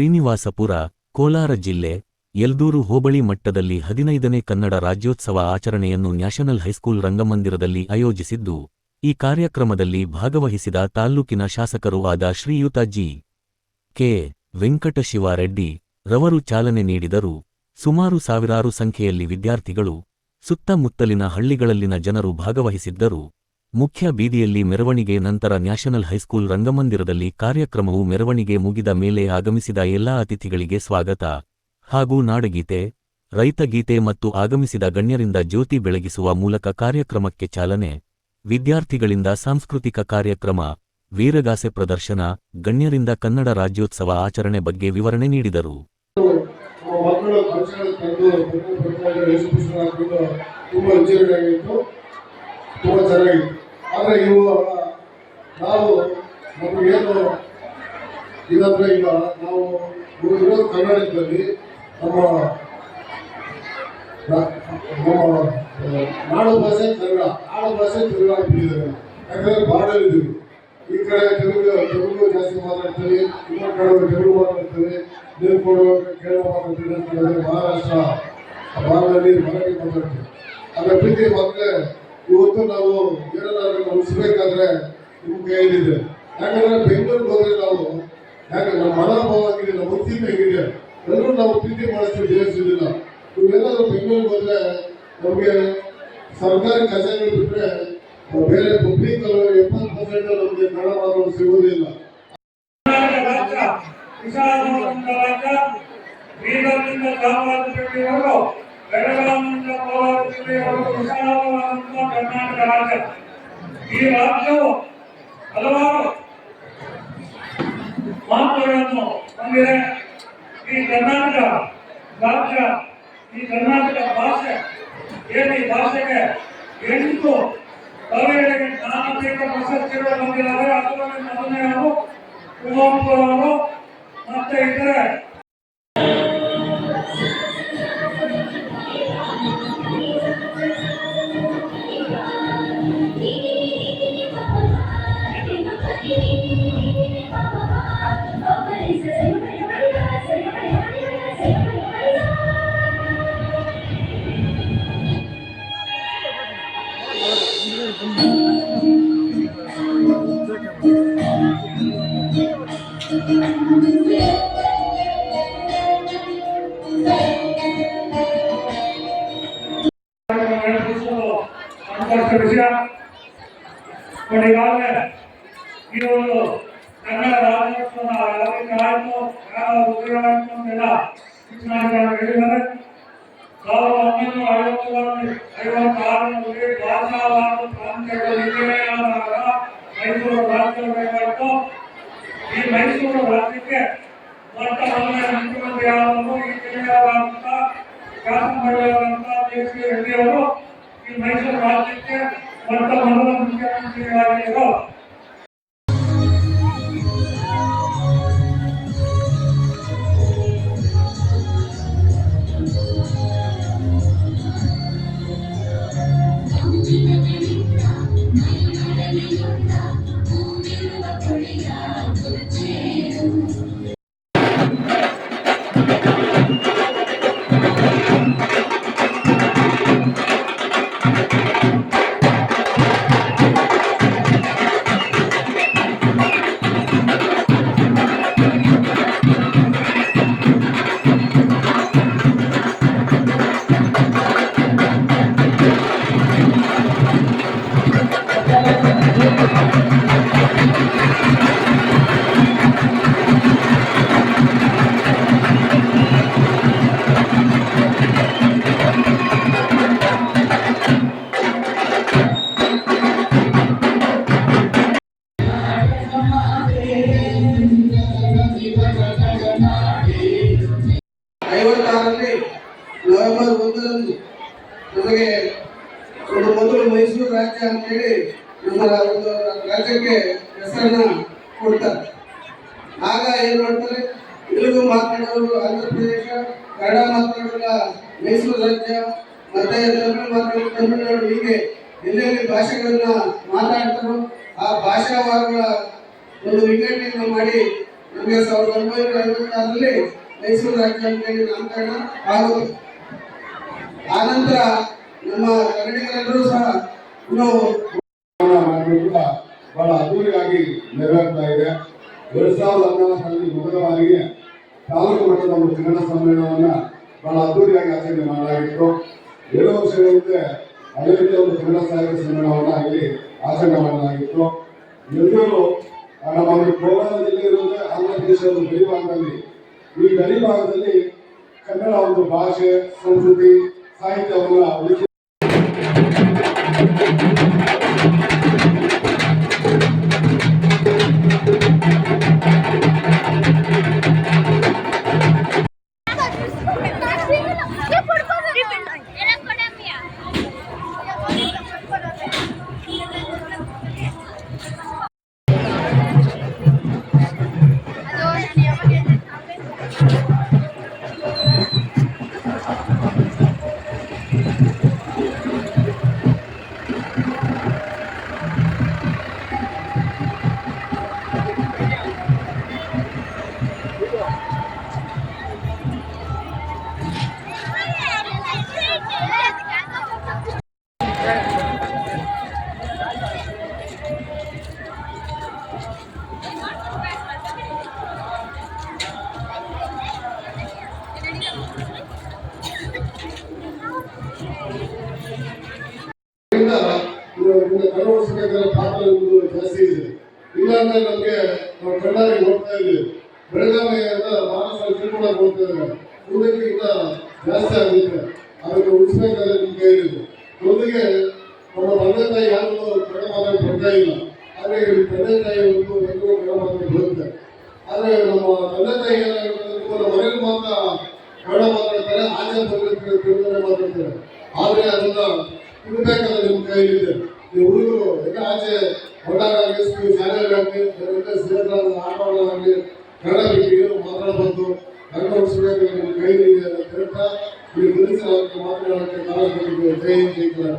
ಶ್ರೀನಿವಾಸಪುರ, ಕೋಲಾರ ಜಿಲ್ಲೆ, ಯಲ್ದೂರು ಹೋಬಳಿ ಮಟ್ಟದಲ್ಲಿ ಹದಿನೈದನೇ ಕನ್ನಡ ರಾಜ್ಯೋತ್ಸವ ಆಚರಣೆಯನ್ನು ನ್ಯಾಷನಲ್ ಹೈಸ್ಕೂಲ್ ರಂಗಮಂದಿರದಲ್ಲಿ ಆಯೋಜಿಸಿದ್ದು, ಈ ಕಾರ್ಯಕ್ರಮದಲ್ಲಿ ಭಾಗವಹಿಸಿದ ತಾಲ್ಲೂಕಿನ ಶಾಸಕರೂ ಆದ ಶ್ರೀಯುತ ಜಿ. ಕೆ. ವೆಂಕಟಶಿವಾರೆಡ್ಡಿ ರವರು ಚಾಲನೆ ನೀಡಿದರು. ಸುಮಾರು ಸಾವಿರಾರು ಸಂಖ್ಯೆಯಲ್ಲಿ ವಿದ್ಯಾರ್ಥಿಗಳು ಸುತ್ತಮುತ್ತಲಿನ ಹಳ್ಳಿಗಳಲ್ಲಿನ ಜನರು ಭಾಗವಹಿಸಿದ್ದರು. ಮುಖ್ಯ ಬೀದಿಯಲ್ಲಿ ಮೆರವಣಿಗೆ ನಂತರ ನ್ಯಾಷನಲ್ ಹೈಸ್ಕೂಲ್ ರಂಗಮಂದಿರದಲ್ಲಿ ಕಾರ್ಯಕ್ರಮವು ಮೆರವಣಿಗೆ ಮುಗಿದ ಮೇಲೆ ಆಗಮಿಸಿದ ಎಲ್ಲಾ ಅತಿಥಿಗಳಿಗೆ ಸ್ವಾಗತ. ಹಾಗೂ ನಾಡಗೀತೆ, ರೈತಗೀತೆ ಮತ್ತು ಆಗಮಿಸಿದ ಗಣ್ಯರಿಂದ ಜ್ಯೋತಿ ಬೆಳಗಿಸುವ ಮೂಲಕ ಕಾರ್ಯಕ್ರಮಕ್ಕೆ ಚಾಲನೆ. ವಿದ್ಯಾರ್ಥಿಗಳಿಂದ ಸಾಂಸ್ಕೃತಿಕ ಕಾರ್ಯಕ್ರಮ, ವೀರಗಾಸೆ ಪ್ರದರ್ಶನ, ಗಣ್ಯರಿಂದ ಕನ್ನಡ ರಾಜ್ಯೋತ್ಸವ ಆಚರಣೆ ಬಗ್ಗೆ ವಿವರಣೆ ನೀಡಿದರು. ತುಂಬ ಚೆನ್ನಾಗಿತ್ತು ಆದರೆ ಇವು ನಾವು ನಮಗೇನು ಇದಂದ್ರೆ ಈಗ ನಾವು ಇರೋದು ಕನ್ನಡದಲ್ಲಿ ನಮ್ಮ ನಮ್ಮ ನಾಡು ಭಾಷೆ ಕನ್ನಡ ನಾಡು ಭಾಷೆ ತೆಲುಗು ಆಗ್ಬಿಟ್ಟಿದ್ದಾರೆ ಯಾಕಂದರೆ ಬಾಡಲಿದ್ದೀವಿ ಈ ಕಡೆ ತೆಲುಗು ತೆಲುಗು ಜಾಸ್ತಿ ಮಾತಾಡ್ತೀವಿ ಇನ್ನೊಂದು ಕಡೆ ತೆಲುಗು ಮಾತಾಡ್ತೀವಿ ನೀರು ಕೇರಳ ಮಾತಾಡ್ತೀವಿ ಮಹಾರಾಷ್ಟ್ರ ಭಾಗದಲ್ಲಿ ಮರಾಠಿ ಮಾತಾಡ್ತೀವಿ ಅದರ ಪ್ರೀತಿ ಮತ್ತೆ ಇವತ್ತು ನಾವು ಏನಾದ್ರು ಉಳಿಸ್ಬೇಕಾದ್ರೆ ನಿಮ್ಮ ಕೈಯಲ್ಲಿದೆ ಯಾಕಂದ್ರೆ ಬೆಂಗಳೂರಿಗೆ ಹೋದ್ರೆ ನಾವು ಯಾಕೆ ನಮ್ಮ ಮನೋಭಾವ ಆಗಿದೆ, ನಮ್ಮ ಉದ್ದಿಮೆ ಹೇಗಿದೆ ಎಲ್ಲರೂ ನಾವು ಪ್ರೀತಿ ಮಾಡಿಸ್ತೀವಿ ದೇವಸ್ಥಿಲ್ಲ ನೀವೆಲ್ಲಾದ್ರೂ ಬೆಂಗಳೂರಿಗೆ ಹೋದ್ರೆ ನಮಗೆ ಸರ್ಕಾರಿ ಕಚೇರಿ ಬಿಟ್ಟರೆ ಬೇರೆ ಪಬ್ಲಿಕ್ ಎಪ್ಪತ್ತು ಪರ್ಸೆಂಟ್ ನಮಗೆ ಕನ್ನಡ ಮಾತಾಡೋದು ಸಿಗುವುದಿಲ್ಲ ಕರ್ನಾಟಕ ಬೆಳಗಾವಿಯಿಂದ ಕೋಲಾರ ಕರ್ನಾಟಕ ರಾಜ್ಯ ಈ ರಾಜ್ಯವು ಹಲವಾರು ಮಹತ್ವಗಳನ್ನು ಹೊಂದಿದೆ ಈ ಕರ್ನಾಟಕ ರಾಜ್ಯ ಈ ಕರ್ನಾಟಕ ಭಾಷೆ ಏನು ಈ ಭಾಷೆಗೆ ಎಂಟು ಕವಿಗಳಿಗೆ ಜ್ಞಾನಪೀಠ ಪ್ರಶಸ್ತಿಗಳು ಬಂದಿದ್ದಾರೆ ಅದರಲ್ಲಿ ಮೊದಲನೆಯವರು ಅವರು ಮತ್ತೆ ಇತರೆ ಯಾವಾಗ ಆಯ್ತು ಯಾವ ಉದ್ಯೋಗ ಆಯ್ತು ಅಂತೆಲ್ಲ ಶಿಕ್ಷಣಾಧಿಕಾರಿಗಳು ಹೇಳಿದ್ದಾರೆ ಸಾವಿರದ ಒಂಬೈನೂರ ಐವತ್ತರಲ್ಲಿ ಐವತ್ತಾರರಲ್ಲಿ ಭಾಷಾವಾದ ಪ್ರಾಂತ್ಯಗಳು ವಿಲೀನವಾದಾಗ ಮೈಸೂರು ರಾಜ್ಯ ಬೇಕಾಯಿತು ಈ ಮೈಸೂರು ರಾಜ್ಯಕ್ಕೆ ಮೊಟ್ಟ ಮೊದಲನೇ ಮುಖ್ಯಮಂತ್ರಿ ಯಾರು ಈ ಜಿಲ್ಲೆಯವರಾದಂಥ ಶಾಸನಗಳಾದಂಥ ಕೆ ಸಿ ರೆಡ್ಡಿಯವರು ಈ ಮೈಸೂರು ರಾಜ್ಯಕ್ಕೆ ಮೊಟ್ಟ ಮೊದಲ ಮುಖ್ಯಮಂತ್ರಿಯಾಗಿದ್ದರು ರಾಜ್ಯಕ್ಕೆ ಹೆಸರನ್ನ ಕೊಡ್ತಾರೆ. ಆಗ ಏನ್ ಮಾಡ್ತಾರೆ? ತೆಲುಗು ಮಾತಾಡೋರು ಆಂಧ್ರ ಪ್ರದೇಶ, ಕನ್ನಡ ಮಾತನಾಡೋರ ಮೈಸೂರು ರಾಜ್ಯ, ಮತ್ತೆ ತಮಿಳು ಮಾತಾಡೋರು ತಮಿಳುನಾಡು ಹೀಗೆ ಎಲ್ಲೆಲ್ಲಿ ಭಾಷೆಗಳನ್ನ ಮಾತಾಡ್ತಾರೋ ಆ ಭಾಷಾವಾರಗಳ ಒಂದು ವಿಂಗಡಣೆಯನ್ನು ಮಾಡಿ ನಮಗೆ ಸಾವಿರದ ಒಂಬೈನೂರ ಐವತ್ತಾರರಲ್ಲಿ ಮೈಸೂರು ರಾಜ್ಯ ಅಂತೇಳಿ ನಾಮಕರಣ ಆಗೋದು ಆನಂತರ ನಮ್ಮ ಕನ್ನಡಿಗರೆಲ್ಲರೂ ಸಹ ಇನ್ನೂ ಬಹಳ ಅದ್ದೂರಿಯಾಗಿ ನೆರವೇರ್ತಾ ಇದೆ. ಎರಡ್ ಸಾವಿರದ ಹದಿನಾಲ್ಕರಲ್ಲಿ ಮೊದಲ ಬಾರಿಗೆ ತಾಲೂಕು ಮಟ್ಟದ ಒಂದು ಕನ್ನಡ ಸಮ್ಮೇಳನವನ್ನ ಬಹಳ ಅದ್ದೂರಿಯಾಗಿ ಆಚರಣೆ ಮಾಡಲಾಗಿತ್ತು. ಏಳು ವರ್ಷಗಳ ಹಿಂದೆ ಅದೇ ರೀತಿಯ ಒಂದು ಕನ್ನಡ ಸಾಹಿತ್ಯ ಸಮ್ಮೇಳನವನ್ನು ಇಲ್ಲಿ ಆಚರಣೆ ಮಾಡಲಾಗಿತ್ತು. ಎಲ್ಲರೂ ನಮ್ಮ ಒಂದು ಕೋಲಾರ ಜಿಲ್ಲೆ ಇರುವುದೇ ಆಂಧ್ರ ಪ್ರದೇಶದ ಒಂದು ಗಡಿ ಭಾಗದಲ್ಲಿ, ಈ ಗಡಿ ಭಾಗದಲ್ಲಿ ಕನ್ನಡ ಒಂದು ಭಾಷೆ, ಸಂಸ್ಕೃತಿ, ಸಾಹಿತ್ಯವನ್ನ ಪಾತ್ರ ಒಂದು ಜಾಸ್ತಿ ಇದೆ ಇಲ್ಲಾಂದ್ರೆ ನಮಗೆ ನಾವು ಕಣ್ಣಾಗಿ ಹೋಗ್ತಾ ಇದ್ದೀವಿ ಬೆಳಗಾವಿಯಿಂದ ಮಾನಸ ತಿಳ್ಕೊಂಡ ಹೋಗ್ತಾ ಇದ್ದಾರೆ ಇನ್ನ ಜಾಸ್ತಿ ಆಗುತ್ತೆ. ಅದನ್ನು ಉಳಿಸ್ಬೇಕಾದ್ರೆ ನಿಮ್ಮ ಕೈಲಿದೆ ಮೊದಲಿಗೆ ನಮ್ಮ ತಂದೆ ತಾಯಿ ಯಾರು ಕನ್ನಡ ಮಾತಾಡಿ ಬರ್ತಾ ಇಲ್ಲ. ಆದರೆ ಈ ತಂದೆ ತಾಯಿ ಒಂದು ಒಂದು ಕನ್ನಡ ಬರುತ್ತೆ ಆದರೆ ನಮ್ಮ ತಂದೆ ತಾಯಿ ಏನಾಗುತ್ತೆ ನಮ್ಮ ಮನೇಲಿ ಮಾತ್ರ ಕನ್ನಡ ಮಾತಾಡ್ತಾರೆ, ಆಚೆ ಬಂದಿರ್ತಾರೆ ತಿರುಗಡೆ ಮಾತಾಡ್ತಾರೆ. ಆದರೆ ಅದನ್ನ ಇರ್ಬೇಕಾದ್ರೆ ನಿಮ್ಮ ಕೈಲಿದೆ ನೀವು ಹುಡುಗರು ಈಗ ಆಚೆ ಹೊರಡಾಗಲಿ ಸ್ಕೂಲ್ ಶಾಲೆಗಳಾಗಲಿ ಸೇರಿದಾಗ ಆಟ ಆಟಗಳಾಗಲಿ ಕನ್ನಡ ಏನು ಮಾತಾಡಬಾರ್ದು ಕನ್ನಡ ಉಳಿಸಬೇಕು ನಿಮ್ಮ ಕೈಲಿ ಅಂತ ಹೇಳ್ತಾ ಈ ಗುರುತಿನ ಮಾತನಾಡೋಕ್ಕೆ ಕಾಲ ಜೈ ಜೈ